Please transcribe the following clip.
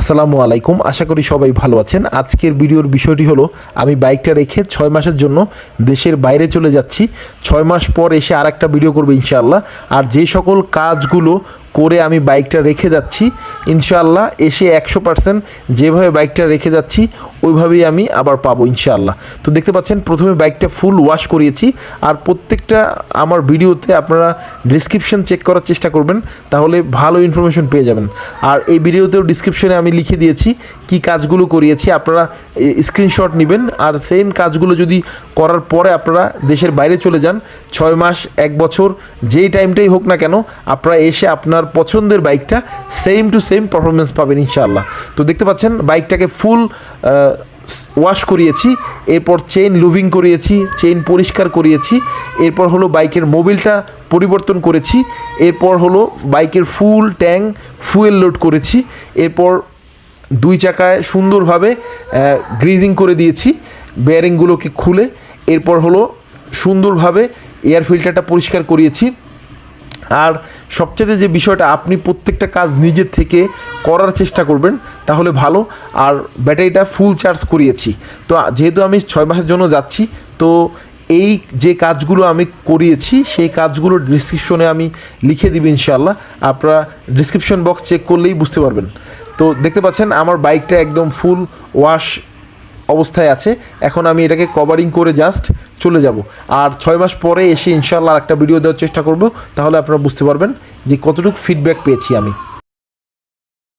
আসসালামু আলাইকুম। আশা করি সবাই ভালো আছেন। আজকের ভিডিওর বিষয়টি হলো, আমি বাইকটা রেখে ছয় মাসের জন্য দেশের বাইরে চলে যাচ্ছি। ছয় মাস পর এসে আর একটা ভিডিও করব ইনশাআল্লাহ। আর যে সকল কাজগুলো করে আমি বাইকটা রেখে যাচ্ছি, ইনশাআল্লাহ এসে একশো পার্সেন্ট যেভাবে বাইকটা রেখে যাচ্ছি ওইভাবেই আমি আবার পাবো, ইনশাআল্লাহ। তো দেখতে পাচ্ছেন, প্রথমে বাইকটা ফুল ওয়াশ করিয়েছি, আর প্রত্যেকটা আমার ভিডিওতে আপনারা ডিসক্রিপশন চেক করার চেষ্টা করবেন, তাহলে ভালো ইনফরমেশন পেয়ে যাবেন। আর এই ভিডিওতেও ডিসক্রিপশনে আমি লিখে দিয়েছি কি কাজগুলো করিয়েছি, আপনারা স্ক্রিনশট নেবেন, আর সেম কাজগুলো যদি করার পরে আপনারা দেশের বাইরে চলে যান, ছয় মাস, এক বছর, যেই টাইমটাই হোক না কেন, আপনারা এসে আপনার পছন্দের বাইকটা সেম টু সেম পারফরমেন্স পাবেন, ইনশাআল্লাহ। তো দেখতে পাচ্ছেন, বাইকটাকে ফুল ওয়াশ করিয়েছি, এরপর চেইন লুভিং করিয়েছি চেইন পরিষ্কার করিয়েছি, এরপর হলো বাইকের মোবিলটা পরিবর্তন করেছি, এরপর হলো বাইকের ফুল ট্যাঙ্ক ফুয়েল লোড করেছি, এরপর দুই চাকায় সুন্দরভাবে গ্রিজিং করে দিয়েছি বেয়ারিংগুলোকে খুলে, এরপর হলো সুন্দরভাবে এয়ার ফিল্টারটা পরিষ্কার করিয়েছি আর সবচেয়ে যে বিষয়টা, আপনি প্রত্যেকটা কাজ নিজের থেকে করার চেষ্টা করবেন, তাহলে ভালো। আর ব্যাটারিটা ফুল চার্জ করিয়েছি। তো যেহেতু আমি ছয় মাসের জন্য যাচ্ছি, তো এই যে কাজগুলো আমি করিয়েছি, সেই কাজগুলো ডিসক্রিপশনে আমি লিখে দিব ইনশাল্লাহ আপনারা ডিসক্রিপশন বক্স চেক করলেই বুঝতে পারবেন। তো দেখতে পাচ্ছেন, আমার বাইকটা একদম ফুল ওয়াশ অবস্থায় আছে। এখন আমি এটাকে কভারিং করে জাস্ট চলে যাব। আর ছয় মাস পরে এসে ইনশাল্লাহ একটা ভিডিও দেওয়ার চেষ্টা করব। তাহলে আপনারা বুঝতে পারবেন যে কতটুকু ফিডব্যাক পেয়েছি আমি।